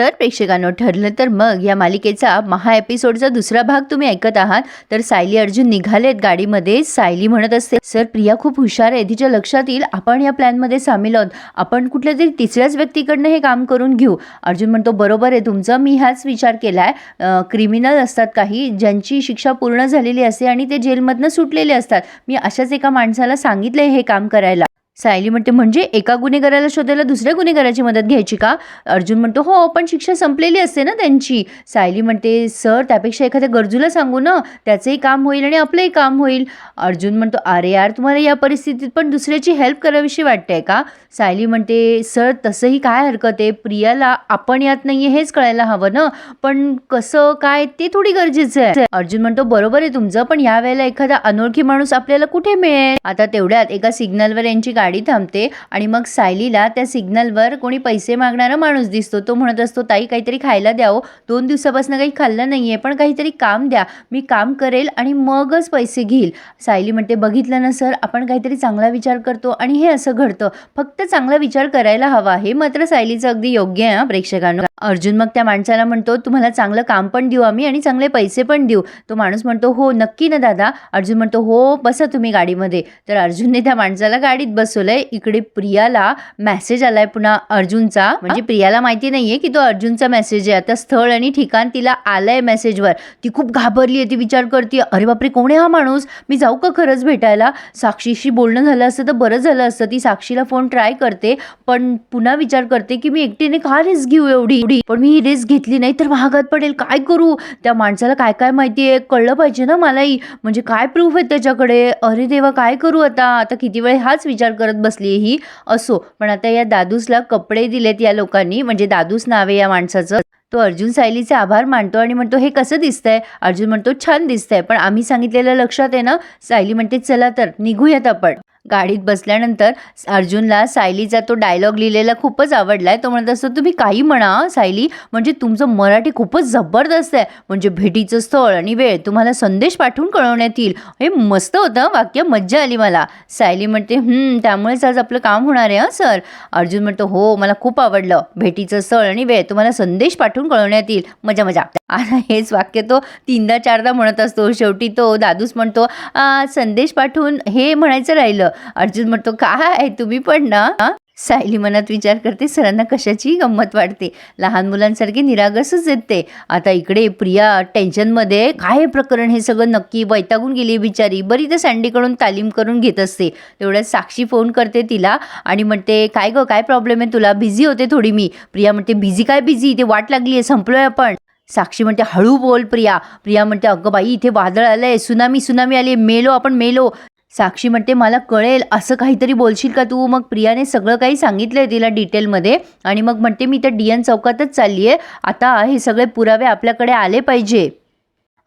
तर प्रेक्षकांनो ठरलं तर मग या मालिकेचा महा एपिसोडचा दुसरा भाग तुम्ही ऐकत आहात. तर सायली अर्जुन निघालेत गाडीमध्ये. सायली म्हणत असते सर प्रिया खूप हुशार आहे. तिच्या लक्षात येईल. आपण या प्लॅनमध्ये सामील आहोत. आपण कुठल्या तरी तिसऱ्याच व्यक्तीकडनं हे काम करून घेऊ. अर्जुन म्हणतो बरोबर आहे. तुमचं मी ह्याच विचार केला आहे क्रिमिनल असतात काही ज्यांची शिक्षा पूर्ण झालेली असते आणि ते जेलमधनं सुटलेले असतात. मी अशाच एका माणसाला सांगितलं हे काम करायला. सायली म्हणते म्हणजे एका गुन्हेगाराला शोधायला दुसऱ्या गुन्हेगाराची मदत घ्यायची का? अर्जुन म्हणतो हो पण शिक्षा संपलेली असते ना त्यांची. सायली म्हणते सर त्यापेक्षा एखाद्या गरजूला सांगू ना त्याचंही काम होईल आणि आपलंही काम होईल. अर्जुन म्हणतो अरे यार तुम्हाला या परिस्थितीत पण दुसऱ्याची हेल्प करावीशी वाटते का? सायली म्हणते सर तसंही काय हरकत आहे? प्रियाला आपण यात नाही आहे हेच कळायला हवं ना. पण कसं काय ते थोडी गरजेचं आहे. अर्जुन म्हणतो बरोबर आहे तुमचं पण यावेळेला एखादा अनोळखी माणूस आपल्याला कुठे मिळेल? आता तेवढ्यात एका सिग्नलवर यांची गाडी गाडी थांबते आणि मग सायलीला त्या सिग्नलवर कोणी पैसे मागणारा माणूस दिसतो. तो म्हणत असतो ताई काहीतरी खायला द्यावं. दोन दिवसापासून काही खाल्लं नाही आहे पण काहीतरी काम द्या. मी काम करेल आणि मगच पैसे घेईल. सायली म्हणते बघितलं ना सर आपण काहीतरी चांगला विचार करतो आणि हे असं घडतं. फक्त चांगला विचार करायला हवा हे मात्र सायलीचं अगदी योग्य आहे प्रेक्षकांना. अर्जुन मग त्या माणसाला म्हणतो तुम्हाला चांगलं काम पण देऊ आम्ही आणि चांगले पैसे पण देऊ. तो माणूस म्हणतो हो नक्की ना दादा. अर्जुन म्हणतो हो बसा तुम्ही गाडीमध्ये. तर अर्जुनने त्या माणसाला गाडीत बस बसवलंय. इकडे प्रियाला मेसेज आलाय पुन्हा अर्जुनचा. म्हणजे प्रियाला माहिती नाहीये की तो अर्जुनचा मेसेज आहे. आता स्थळ आणि ठिकाण तिला आलंय मेसेजवर ती खूप घाबरली आहे ती विचार करते अरे बापरे कोण आहे हा माणूस? मी जाऊ का खरंच भेटायला? साक्षीशी बोलणं झालं असतं तर बरं झालं असतं. ती साक्षीला फोन ट्राय करते पण पुन्हा विचार करते की मी एकटीने का रिस्क घेऊ एवढी? एवढी पण मी ही रिस्क घेतली नाही तर महागात पडेल. काय करू? त्या माणसाला काय काय माहिती आहे कळलं पाहिजे ना मलाही. म्हणजे काय प्रूफ आहे त्याच्याकडे? अरे देवा काय करू आता? आता किती वेळ हाच विचार करत बसली ही असो. पण आता या दादूसला कपडे दिलेत या लोकांनी म्हणजे दादूस नावे या माणसाचं. तो अर्जुन सायलीचे आभार मानतो आणि म्हणतो हे कसं दिसतंय? अर्जुन म्हणतो छान दिसतंय पण आम्ही सांगितलेलं लक्षात आहे ना? सायली म्हणते चला तर निघूयात आपण. गाडीत बसल्यानंतर अर्जुनला सायलीचा तो डायलॉग लिहिलेला खूपच आवडला आहे तो म्हणत असतो तुम्ही काही म्हणा सायली. म्हणजे तुमचं मराठी खूपच जबरदस्त आहे. म्हणजे भेटीचं स्थळ आणि वेळ तुम्हाला संदेश पाठवून कळवण्यात येईल. हे मस्त होतं. वाक्य मज्जा आली मला. सायली म्हणते त्यामुळेच आज आपलं काम होणार आहे हां सर. अर्जुन म्हणतो हो मला खूप आवडलं. भेटीचं स्थळ आणि वेळ तुम्हाला संदेश पाठवून कळवण्यात येईल. मजा मजा. आता हेच वाक्य तो तीनदा चारदा म्हणत असतो. शेवटी तो दादूस म्हणतो संदेश पाठवून हे म्हणायचं राहिलं. अर्जुन म्हणतो काय तुम्ही पण ना सायली मनात विचार करते सरांना कशाची गंमत वाटते? लहान मुलांसारखे निरागसच येते आता इकडे प्रिया टेन्शनमध्ये काय प्रकरण? हे सगळं नक्की वैतागून गेली बिचारी. बरी तर सँडीकडून तालीम करून घेत असते. तेवढ्यात साक्षी फोन करते तिला आणि म्हणते काय गं काय प्रॉब्लेम आहे तुला? बिझी होते थोडी मी. प्रिया म्हणते बिझी काय बिझी? ते वाट लागली आहे संपलोय आपण. साक्षी म्हणते हळू बोल प्रिया. प्रिया म्हणते अगं बाई इथे वादळ आलंय. सुनामी सुनामी आली मेलो आपण मेलो. साक्षी म्हणते मला कळेल असं काहीतरी बोलशील का तू? मग प्रियाने सगळं काही सांगितलंय तिला डिटेलमध्ये आणि मग म्हणते मी तर डी एन चौकातच चालली आहे आता हे सगळे पुरावे आपल्याकडे आले पाहिजे.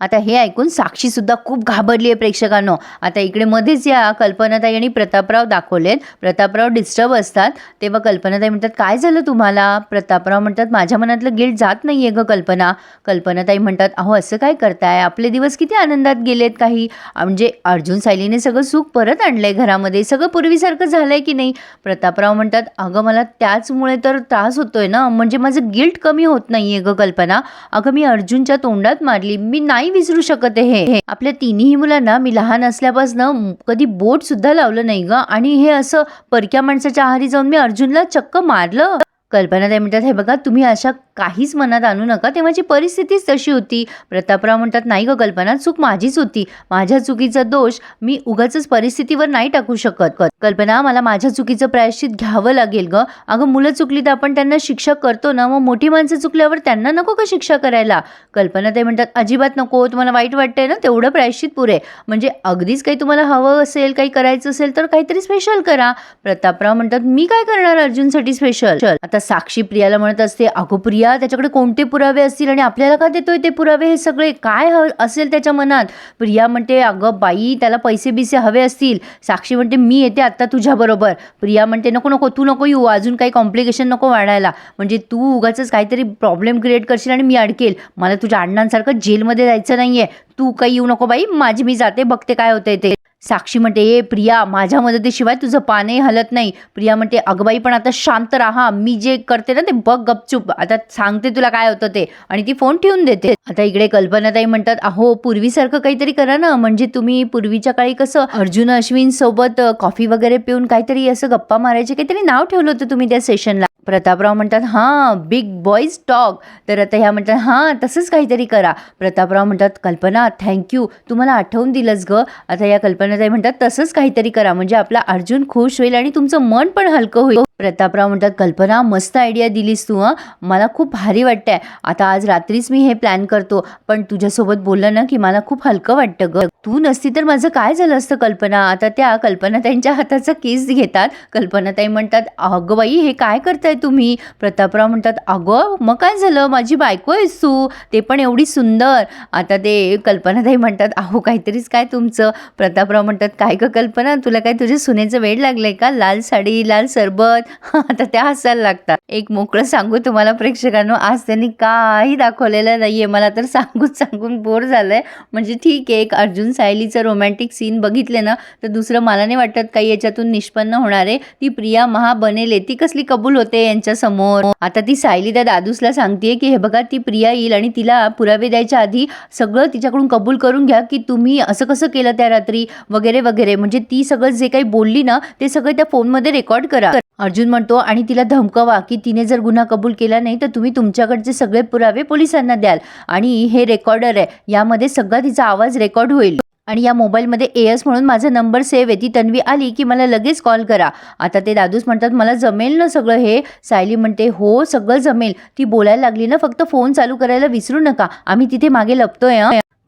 आता हे ऐकून साक्षीसुद्धा खूप घाबरली आहे प्रेक्षकांनो. आता इकडे मध्येच या कल्पनाताई आणि प्रतापराव दाखवलेत. प्रतापराव डिस्टर्ब असतात. तेव्हा कल्पनाताई म्हणतात काय झालं तुम्हाला? प्रतापराव म्हणतात माझ्या मनातलं गिल्ट जात नाही आहे ग कल्पना. कल्पनाताई म्हणतात अहो असं काय करताय? आपले दिवस किती आनंदात गेलेत काही. म्हणजे अर्जुन सायलीने सगळं सुख परत आणलं आहे घरामध्ये. सगळं पूर्वीसारखं झालंय की नाही? प्रतापराव म्हणतात अगं मला त्याचमुळे तर त्रास होतोय ना. म्हणजे माझं गिल्ट कमी होत नाही आहे ग कल्पना. अगं मी अर्जुनच्या तोंडात मारली. मी नाही विसरू शकत आहे. हे आपल्या तिन्ही मुलांना मी लहान असल्यापासून कधी बोट सुद्धा लावलं नाही ग. आणि हे असं परक्या माणसाच्या आहारी जाऊन मी अर्जुनला चक्क मारलं? कल्पना ते म्हणतात हे बघा तुम्ही अशा काहीच मनात आणू नका. तेव्हाची परिस्थितीच तशी होती. प्रतापराव म्हणतात नाही ग कल्पना चूक माझीच होती. माझ्या चुकीचा दोष मी उगाच परिस्थितीवर नाही टाकू शकत. कल्पना मला माझ्या चुकीचं प्रायश्चित घ्यावं लागेल ग. अगं मुलं चुकली तर आपण त्यांना शिक्षा करतो ना मग मोठी माणसं चुकल्यावर त्यांना नको का शिक्षा करायला? कल्पना ते म्हणतात अजिबात नको तुम्हाला वाईट वाटतंय ना तेवढं प्रायश्चित पुरे म्हणजे अगदीच काही तुम्हाला हवं असेल काही करायचं असेल तर काहीतरी स्पेशल करा. प्रतापराव म्हणतात मी काय करणार अर्जुनसाठी स्पेशल आता साक्षी प्रियाला म्हणत असते अगो प्रिया त्याच्याकडे कोणते पुरावे असतील आणि आपल्याला का देतोय ते पुरावे? हे सगळे काय ह असेल त्याच्या मनात? प्रिया म्हणते अगं बाई त्याला पैसे बिसे हवे असतील. साक्षी म्हणते मी येते आत्ता तुझ्याबरोबर प्रिया म्हणते नको नको तू नको येऊ अजून काही कॉम्प्लिकेशन नको वाढायला. म्हणजे तू उगाच काहीतरी प्रॉब्लेम क्रिएट करशील आणि मी अडकेल. मला तुझ्या अण्णांसारखं जेलमध्ये जायचं नाही आहे तू काही येऊ नको बाई माझी मी जाते बघते काय होतंय ते. साक्षी म्हणते ए प्रिया माझ्या मदतीशिवाय तुझं पानही हलत नाही. प्रिया म्हणते अगबाई पण आता शांत राहा. मी जे करते ना ते बघ गपचूप. आता सांगते तुला काय होतं ते. आणि ती फोन ठेवून देते. आता इकडे कल्पनाताई म्हणतात अहो पूर्वीसारखं काहीतरी करा ना. म्हणजे तुम्ही पूर्वीच्या काळी कसं अर्जुन अश्विन सोबत कॉफी वगैरे पिऊन काहीतरी असं गप्पा मारायचे काहीतरी नाव ठेवलं होतं तुम्ही त्या सेशनला प्रतापराव म्हणतात हां बिग बॉईज टॉक तर आता ह्या म्हणतात हां तसंच काहीतरी करा. प्रतापराव म्हणतात कल्पना थँक्यू तू मला आठवून दिलंच ग. आता या कल्पना कल्पनाताई म्हणतात तसंच काहीतरी करा. म्हणजे आपला अर्जुन खुश होईल आणि तुमचं मन पण हलकं होईल. प्रतापराव म्हणतात कल्पना मस्त आयडिया दिलीस तू हं. मला खूप भारी वाटतंय. आता आज रात्रीच मी हे प्लॅन करतो. पण तुझ्यासोबत बोललं ना की मला खूप हलकं वाटतं ग. तू नसती तर माझं काय झालं असतं कल्पना? आता त्या कल्पनाताईंच्या हाताचा केस घेतात. कल्पनाताई म्हणतात अगं बाई हे काय करताय तुम्ही? प्रतापराव म्हणतात अगं मग काय झालं? माझी बायको आहेस तू. ते पण एवढी सुंदर. आता ते कल्पनाताई म्हणतात अहो काहीतरीच काय तुमचं? प्रतापराव म्हणतात काय का कल्पना? तुला काय तुझ्या सुनेचं वेळ लागलंय का? लाल साडी लाल सरबत. आता त्या हसायला लागतात. एक मोकळं सांगू तुम्हाला प्रेक्षकांनो आज त्यांनी काही दाखवलेलं नाही आहे मला तर सांगून सांगून बोर झालंय. म्हणजे ठीक आहे एक अर्जुन सायलीचं रोमॅन्टिक सीन बघितले ना तर दुसरं मला नाही वाटत काही याच्यातून निष्पन्न होणार आहे. ती प्रिया महा बनेल ती कसली कबूल होते यांच्या समोर? आता ती सायली त्या दादूसला सांगतेय की हे बघा ती प्रिया येईल आणि तिला पुरावे द्यायच्या आधी सगळं तिच्याकडून कबूल करून घ्या की तुम्ही असं कसं केलं त्या रात्री? वगैरे वगैरे. म्हणजे ती सगळं जे काही बोलली ना ते सगळं त्या फोनमध्ये रेकॉर्ड करा. अर्जुन म्हणतो आणि तिला धमकवा की तिने जर गुन्हा कबूल केला नाही तर तुम्ही तुमच्याकडचे सगळे पुरावे पोलिसांना द्याल आणि हे रेकॉर्डर आहे. यामध्ये सगळा तिचा आवाज रेकॉर्ड होईल. आणि या मोबाईलमध्ये एयस म्हणून माझा नंबर सेव्ह आहे. ती तन्वी आली की मला लगेच कॉल करा. आता ते दादूस म्हणतात मला जमेल ना सगळं हे? सायली म्हणते हो सगळं जमेल. ती बोलायला लागली ना फक्त फोन चालू करायला विसरू नका. आम्ही तिथे मागे लपतोय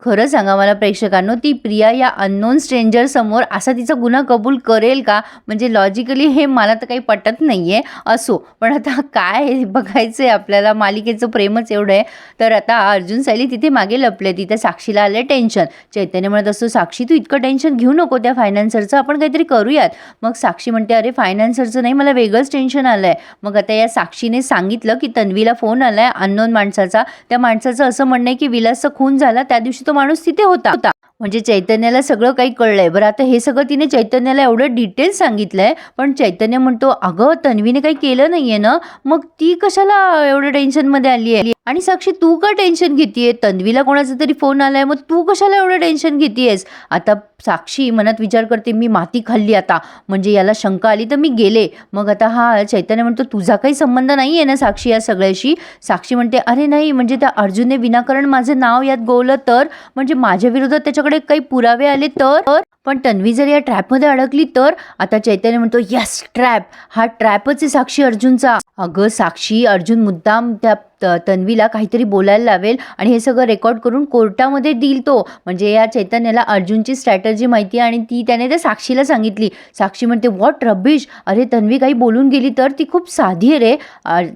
खरं सांगा मला प्रेक्षकांनो ती प्रिया या अननोन स्ट्रेंजर समोर असा तिचा गुन्हा कबूल करेल का? म्हणजे लॉजिकली हे मला तर काही पटत नाही आहे असो. पण आता काय आहे बघायचं आहे आपल्याला मालिकेचं प्रेमच एवढं आहे. तर आता अर्जुन सायली तिथे मागे लपले तिथे साक्षीला आले टेन्शन चैतन्य म्हणत असतो साक्षी तू इतकं टेन्शन घेऊ नको त्या फायनान्सरचं आपण काहीतरी करूयात. मग साक्षी म्हणते अरे फायनान्सरचं नाही मला वेगळंच टेन्शन आलं आहे मग आता या साक्षीने सांगितलं की तन्वीला फोन आला आहे अननोन माणसाचा. त्या माणसाचं असं म्हणणं आहे की विलासचा खून झाला त्या दिवशी तो माणूस तिथे होता होता म्हणजे चैतन्याला सगळं काही कळलंय. बरं आता हे सगळं तिने चैतन्याला एवढं डिटेल्स सांगितलंय पण चैतन्य म्हणतो अगं तन्वीने काही केलं नाहीये ना? मग ती कशाला एवढं टेन्शनमध्ये आली आहे? आणि साक्षी तू का टेन्शन घेतीये? तन्वीला कोणाचा तरी फोन आलाय मग तू कशाला एवढं टेन्शन घेतीयेस? आता साक्षी मनात विचार करते मी माती खाल्ली आता म्हणजे याला शंका आली तर मी गेले. मग आता हा चैतन्य म्हणतो तुझा काही संबंध नाही आहे ना साक्षी या सगळ्याशी? साक्षी म्हणते अरे नाही म्हणजे त्या अर्जुनने विनाकारण माझं नाव यात गोवलं तर? म्हणजे माझ्या विरोधात तुमच्याकडे काही पुरावे आले तर? तर? पण तन्वी जर या ट्रॅपमध्ये अडकली तर? आता चैतन्य म्हणतो यस ट्रॅप हा ट्रॅपच आहे साक्षी अर्जुनचा. अगं साक्षी अर्जुन मुद्दाम त्या त- तन्वीला काहीतरी बोलायला लावेल आणि हे सगळं रेकॉर्ड करून कोर्टामध्ये देईल तो. म्हणजे या चैतन्याला अर्जुनची स्ट्रॅटर्जी माहिती आहे आणि ती त्याने त्या साक्षीला सांगितली. साक्षी म्हणते वॉट रबिश अरे तन्वी काही बोलून गेली तर ती खूप साधी रे.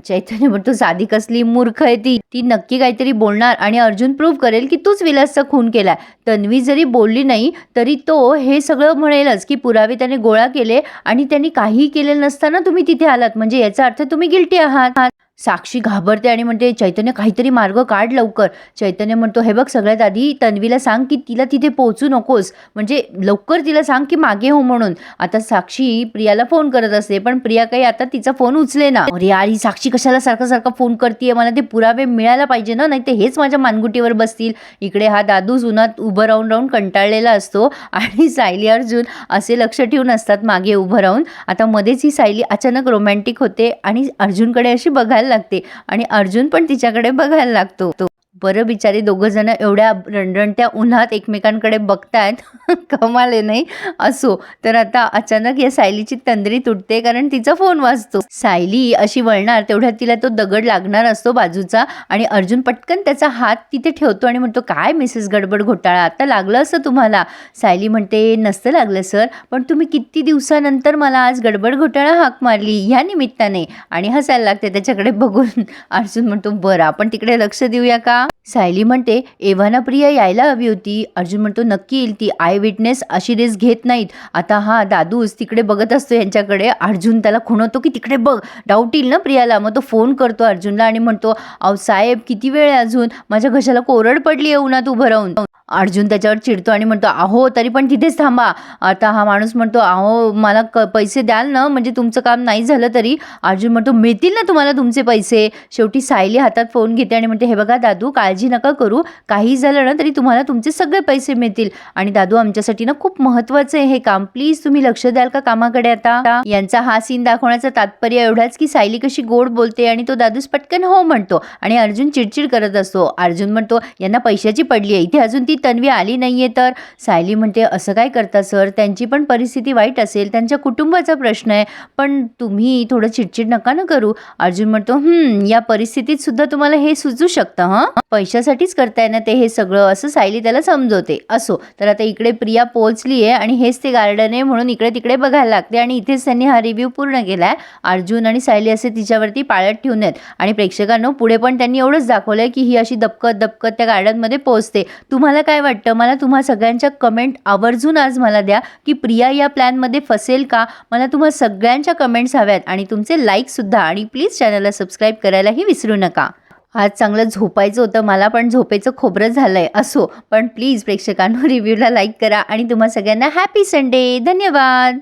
चैतन्य म्हणतो साधी कसली मूर्ख आहे ती. ती नक्की काहीतरी बोलणार आणि अर्जुन प्रूव्ह करेल की तूच विलासचा खून केलाय. तन्वी जरी बोलली नाही तरी तो हे सगळं म्हणेलच की पुरावे त्याने गोळा केले आणि त्यांनी काहीही केलेलं नसताना तुम्ही तिथे आलात. म्हणजे याचा अर्थ तुम्ही गिल्टी आहात. साक्षी घाबरते आणि म्हणते चैतन्य काहीतरी मार्ग काढ लवकर. चैतन्य म्हणतो हे बघ सगळ्यात आधी तन्वीला सांग की तिला तिथे पोहोचू नकोस. म्हणजे लवकर तिला सांग की मागे हो म्हणून. आता साक्षी प्रियाला फोन करत असते पण प्रिया काही आता तिचा फोन उचले ना. अरे यार ही साक्षी कशाला सारखा सारखा फोन करते मला ते पुरावे मिळायला पाहिजे ना नाही ते हेच माझ्या मानगुटीवर बसतील. इकडे हा दादूस उन्हात उभं राहून राहून कंटाळलेला असतो आणि सायली अर्जुन असे लक्ष ठेवून असतात मागे उभं राहून. आता मध्येच ही सायली अचानक रोमॅन्टिक होते आणि अर्जुनकडे अशी बघायला लागते. आणि अर्जुन पण तिच्याकडे बघायला लागतो. तो बरं बिचारे दोघं जण एवढ्या रणरणत्या उन्हात एकमेकांकडे बघतायत. कमाले नाही? असो. तर आता अचानक या सायलीची तंद्री तुटते कारण तिचा फोन वाजतो. सायली अशी वळणार तेवढ्यात तिला तो दगड लागणार असतो बाजूचा आणि अर्जुन पटकन त्याचा हात तिथे ठेवतो आणि म्हणतो काय मिसेस गडबड घोटाळा? आता लागलं असं तुम्हाला? सायली म्हणते नसतं लागलं सर. पण तुम्ही किती दिवसानंतर मला आज गडबड घोटाळा हाक मारली ह्या निमित्ताने. आणि हसायला लागते त्याच्याकडे बघून. अर्जुन म्हणतो बरं आपण तिकडे लक्ष देऊया का? सायली म्हणते एव्हाना प्रिया यायला हवी होती. अर्जुन म्हणतो नक्की येईल ती. आय विटनेस अशी रेस घेत नाहीत. आता हा दादूस तिकडे बघत असतो यांच्याकडे. अर्जुन त्याला खुणवतो की तिकडे बघ. डाऊट येईल ना प्रियाला. मग तो फोन करतो अर्जुनला आणि म्हणतो अहो साहेब किती वेळ आहे अजून? माझ्या घशाला कोरड पडली येऊ ना तू भरवून अर्जुन त्याच्यावर चिडतो आणि म्हणतो अहो तरी पण तिथेच थांबा. आता हा माणूस म्हणतो अहो मला क पैसे द्याल ना म्हणजे तुमचं काम नाही झालं तरी. अर्जुन म्हणतो मिळतील ना तुम्हाला तुमचे पैसे? शेवटी सायली हातात फोन घेते आणि म्हणते हे बघा दादू काळजी नका करू. काही झालं ना तरी तुम्हाला तुमचे सगळे पैसे मिळतील. आणि दादू आमच्यासाठी ना खूप महत्त्वाचं आहे हे काम. प्लीज तुम्ही लक्ष द्याल का कामाकडे आता? यांचा हा सीन दाखवण्याचा तात्पर्य एवढाच की सायली कशी गोड बोलते आणि तो दादूस पटकन हो म्हणतो आणि अर्जुन चिडचिड करत असतो. अर्जुन म्हणतो यांना पैशाची पडली आहे. इथे अजून ती तन्वी आली नाही आहे तर? सायली म्हणते असं काय करता सर? त्यांची पण परिस्थिती वाईट असेल. त्यांच्या कुटुंबाचा प्रश्न आहे. पण तुम्ही थोडं चिडचिड नका ना करू. अर्जुन म्हणतो या परिस्थितीत सुद्धा तुम्हाला हे सुचू शकतं हां? पैशासाठीच करताय ना ते? हे सगळं असं सायली त्याला समजवते. असो तर आता इकडे प्रिया पोहोचली आहे आणि हेच ते गार्डन आहे म्हणून इकडे तिकडे बघायला लागते आणि इथेच त्यांनी हा रिव्ह्यू पूर्ण केला आहे अर्जुन आणि सायली असे तिच्यावरती पाळत ठेवून आहेत आणि प्रेक्षकांनो पुढे पण त्यांनी एवढंच दाखवलं आहे की ही अशी दपकत दपकत त्या गार्डनमध्ये पोहोचते. तुम्हाला काय वाटतं? मला तुम्हा सगळ्यांच्या कमेंट आवर्जून आज मला द्या की प्रिया या प्लॅनमध्ये फसेल का? मला तुम्हा सगळ्यांच्या कमेंट्स हव्यात आणि तुमचे लाईकसुद्धा आणि प्लीज चॅनलला सबस्क्राईब करायलाही विसरू नका. आज चांगलं झोपायचं होतं. मला पण झोपेचं खोबरं झालं आहे असो पण प्लीज प्रेक्षकांनो रिव्ह्यूला लाईक करा. आणि तुम्हा सगळ्यांना हॅपी संडे धन्यवाद!